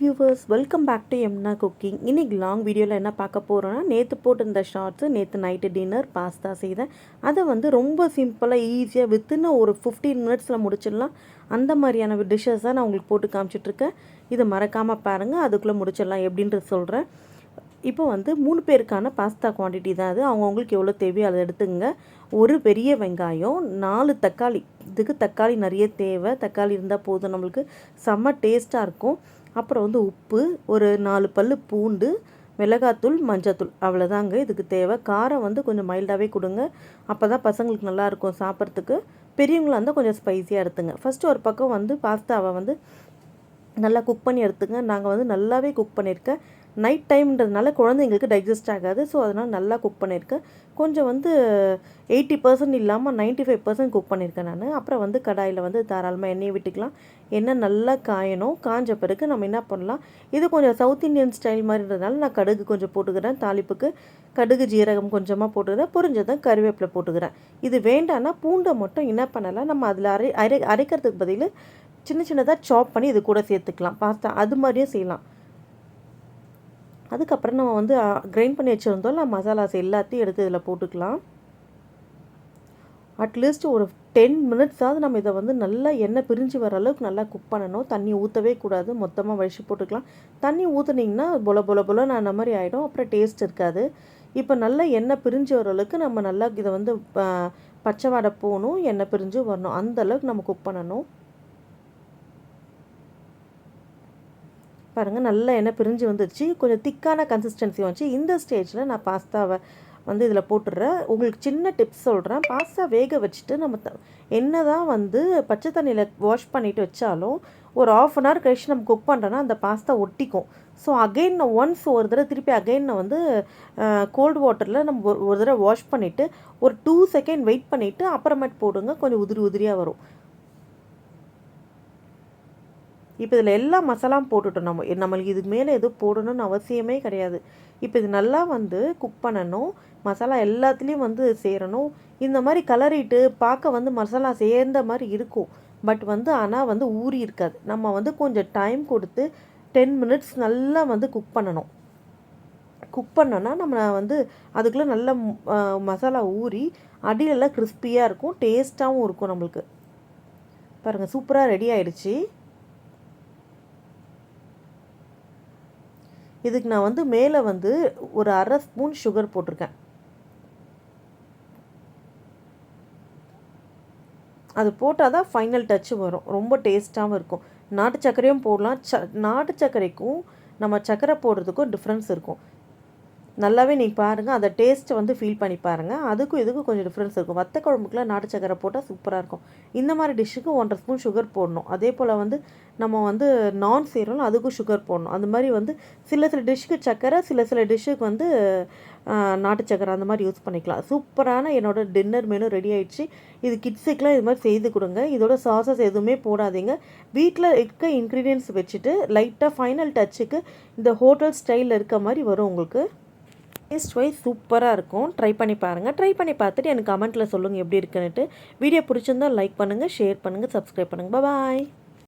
Viewers welcome back to Emna cooking இன்றைக்கி long வீடியோவில் என்ன பார்க்க போகிறோன்னா நேற்று போட்டிருந்த ஷார்ட்ஸு நேற்று நைட்டு டின்னர் பாஸ்தா செய்தேன். அதை வந்து ரொம்ப சிம்பிளாக ஈஸியாக வித்தின் ஒரு ஃபிஃப்டீன் மினிட்ஸில் முடிச்சிடலாம். அந்த மாதிரியான டிஷ்ஷஸ் தான் நான் உங்களுக்கு போட்டு காமிச்சிட்ருக்கேன் இதை மறக்காமல் பாருங்கள் அதுக்குள்ளே முடிச்சிடலாம் எப்படின்றது சொல்கிறேன் இப்போ வந்து மூணு பேருக்கான பாஸ்தா குவான்டிட்டி தான் அது. அவங்கவுங்களுக்கு எவ்வளோ தேவையோ அதை எடுத்துங்க ஒரு பெரிய வெங்காயம் நாலு தக்காளி. இதுக்கு தக்காளி நிறைய தேவை. தக்காளி இருந்தால் போதும் நம்மளுக்கு. செம்ம டேஸ்ட்டாக இருக்கும். அப்புறம் வந்து உப்பு ஒரு நாலு பல் பூண்டு மிளகாத்தூள் மஞ்சத்தூள். அவ்வளோதாங்க இதுக்கு தேவை. காரம் வந்து கொஞ்சம் மைல்டாகவே கொடுங்க. அப்போ தான் பசங்களுக்கு நல்லாயிருக்கும் சாப்பிட்றதுக்கு. பெரியவங்களாக இருந்தால் கொஞ்சம் ஸ்பைஸியாக எடுத்துங்க. ஃபஸ்ட்டு ஒரு பக்கம் வந்து பாஸ்தாவை வந்து நல்லா குக் பண்ணி எடுத்துங்க. நாங்கள் வந்து நல்லாவே குக் பண்ணியிருக்கேன். நைட் டைம்ன்றதுனால குழந்தைங்களுக்கு டைஜஸ்ட் ஆகாது. ஸோ அதனால் நல்லா குக் பண்ணியிருக்கேன். கொஞ்சம் வந்து எயிட்டி பர்சன்ட் இல்லாமல் நைன்ட்டி ஃபைவ் பர்சன்ட் குக் பண்ணியிருக்கேன் நான். அப்புறம் வந்து கடாயில் வந்து தாராளமாக எண்ணெயை விட்டுக்கலாம். எண்ணெய் நல்லா காயணும். காஞ்ச பிறகு நம்ம என்ன பண்ணலாம்? இது கொஞ்சம் சவுத் இந்தியன் ஸ்டைல் மாதிரின்றதுனால நான் கடுகு கொஞ்சம் போட்டுக்கிறேன். தாளிப்புக்கு கடுகு ஜீரகம் கொஞ்சமாக போட்டுக்கிறேன். புரிஞ்சதும் கருவேப்பிலை போட்டுக்கிறேன். இது வேண்டான்னா பூண்டை மட்டும் என்ன பண்ணலாம்? நம்ம அதில் அரை அரை அரைக்கிறதுக்கு பதில் சின்ன சின்னதாக சாப் பண்ணி இது கூட சேர்த்துக்கலாம். பாஸ்தா அது மாதிரியே செய்யலாம். அதுக்கப்புறம் நம்ம வந்து கிரைண்ட் பண்ணி வச்சுருந்தோம். மசாலாஸ் எல்லாத்தையும் எடுத்து இதில் போட்டுக்கலாம். அட்லீஸ்ட் ஒரு டென் மினிட்ஸாவது நம்ம இதை வந்து நல்லா எண்ணெய் பிரிஞ்சு வர அளவுக்கு நல்லா குக் பண்ணணும். தண்ணி ஊற்றவே கூடாது. மொத்தமாக வழிச்சு போட்டுக்கலாம். தண்ணி ஊற்றுனீங்கன்னா பொல பொல பொல நான் அந்த மாதிரி ஆகிடும் அப்புறம் டேஸ்ட் இருக்காது. இப்போ நல்லா எண்ணெய் பிரிஞ்சு வர அளவுக்கு நம்ம நல்லா இதை வந்து பச்சை வடை போகணும். எண்ணெய் பிரிஞ்சு வரணும். அந்த அளவுக்கு நம்ம குக் பண்ணணும். பாருங்கள் நல்லா எண்ணெய் பிரிஞ்சு வந்துடுச்சு கொஞ்சம் திக்கான கன்சிஸ்டன்சி வந்துச்சு இந்த ஸ்டேஜில் நான் பாஸ்தாவை வந்து இதில் போட்டுடுறேன். உங்களுக்கு சின்ன டிப்ஸ் சொல்கிறேன் பாஸ்தா வேக வச்சுட்டு நம்ம த என்ன தான் வந்து பச்சை தண்ணியில் வாஷ் பண்ணிவிட்டு வச்சாலும் ஒரு ஆஃப் அன் ஹவர் கழிச்சு நம்ம குக் பண்ணுறோன்னா அந்த பாஸ்தா ஒட்டிக்கும். ஸோ அகெயின் நான் ஒன்ஸ் ஒரு தடவை திருப்பி அகெயின் வந்து கோல்டு வாட்டரில் நம்ம ஒரு ஒரு தடவை வாஷ் பண்ணிவிட்டு ஒரு டூ செகண்ட் வெயிட் பண்ணிவிட்டு அப்புறமேட் போடுங்க. கொஞ்சம் உதிரி உதிரியாக வரும். இப்போ இதில் எல்லா மசாலாம் போட்டுட்டோம் நம்ம. நம்மளுக்கு இதுக்கு மேலே எதுவும் போடணும்னு அவசியமே கிடையாது. இப்போ இது நல்லா வந்து குக் பண்ணணும். மசாலா எல்லாத்துலேயும் வந்து சேரணும். இந்த மாதிரி கலரிட்டு பார்க்க வந்து மசாலா சேர்ந்த மாதிரி இருக்கும். பட் வந்து ஆனால் வந்து ஊறி இருக்காது. நம்ம வந்து கொஞ்சம் டைம் கொடுத்து டென் மினிட்ஸ் நல்லா வந்து குக் பண்ணணும். குக் பண்ணோன்னா நம்ம வந்து அதுக்குள்ளே நல்ல மசாலா ஊறி அடியிலெல்லாம் கிறிஸ்பியாக இருக்கும். டேஸ்ட்டாகவும் இருக்கும் நம்மளுக்கு. பாருங்கள் சூப்பராக ரெடி ஆகிடுச்சி இதுக்கு நான் வந்து மேலே வந்து ஒரு அரை ஸ்பூன் சுகர் போட்டிருக்கேன். அது போட்டால் தான் ஃபைனல் டச்சு வரும். ரொம்ப டேஸ்ட்டாகவும் இருக்கும். நாட்டு சர்க்கரையும் போடலாம். ச நாட்டு சர்க்கரைக்கும் நம்ம சர்க்கரை போடுறதுக்கும் டிஃப்ரென்ஸ் இருக்கும். நல்லாவே நீங்கள் பாருங்கள் அதை டேஸ்ட்டை வந்து ஃபீல் பண்ணி பாருங்கள் அதுக்கும் இதுக்கும் கொஞ்சம் டிஃப்ரென்ஸ் இருக்கும். வத்த குழம்புக்குலாம் நாட்டு சக்கரை போட்டால் சூப்பராக இருக்கும். இந்த மாதிரி டிஷ்ஷுக்கு ஒன்றரை ஸ்பூன் சுகர் போடணும். அதே போல் வந்து நம்ம வந்து நான் செய்கிறோம் அதுக்கும் சுகர் போடணும். அந்த மாதிரி வந்து சில சில டிஷ்ஷுக்கு சக்கரை சில சில டிஷ்ஷுக்கு வந்து நாட்டு சக்கரை அந்த மாதிரி யூஸ் பண்ணிக்கலாம். சூப்பரான என்னோட டின்னர் மெனு ரெடி ஆயிடுச்சு. இது கிட்ஸுக்கெலாம் இது மாதிரி செய்து கொடுங்க. இதோட சாசஸ் எதுவுமே போடாதீங்க. வீட்டில் இருக்க இன்க்ரீடியன்ஸ் வச்சுட்டு லைட்டாக ஃபைனல் டச்சுக்கு இந்த ஹோட்டல் ஸ்டைலில் இருக்க மாதிரி வரும் உங்களுக்கு. டேஸ்ட் வைஸ் சூப்பராக இருக்கும். ட்ரை பண்ணி பாருங்கள் ட்ரை பண்ணி பார்த்துட்டு எனக்கு கமெண்ட்டில் சொல்லுங்கள் எப்படி இருக்குன்னுட்டு. வீடியோ பிடிச்சிருந்தால் லைக் பண்ணுங்கள் ஷேர் பண்ணுங்கள் சப்ஸ்கிரைப் பண்ணுங்கள் பாய்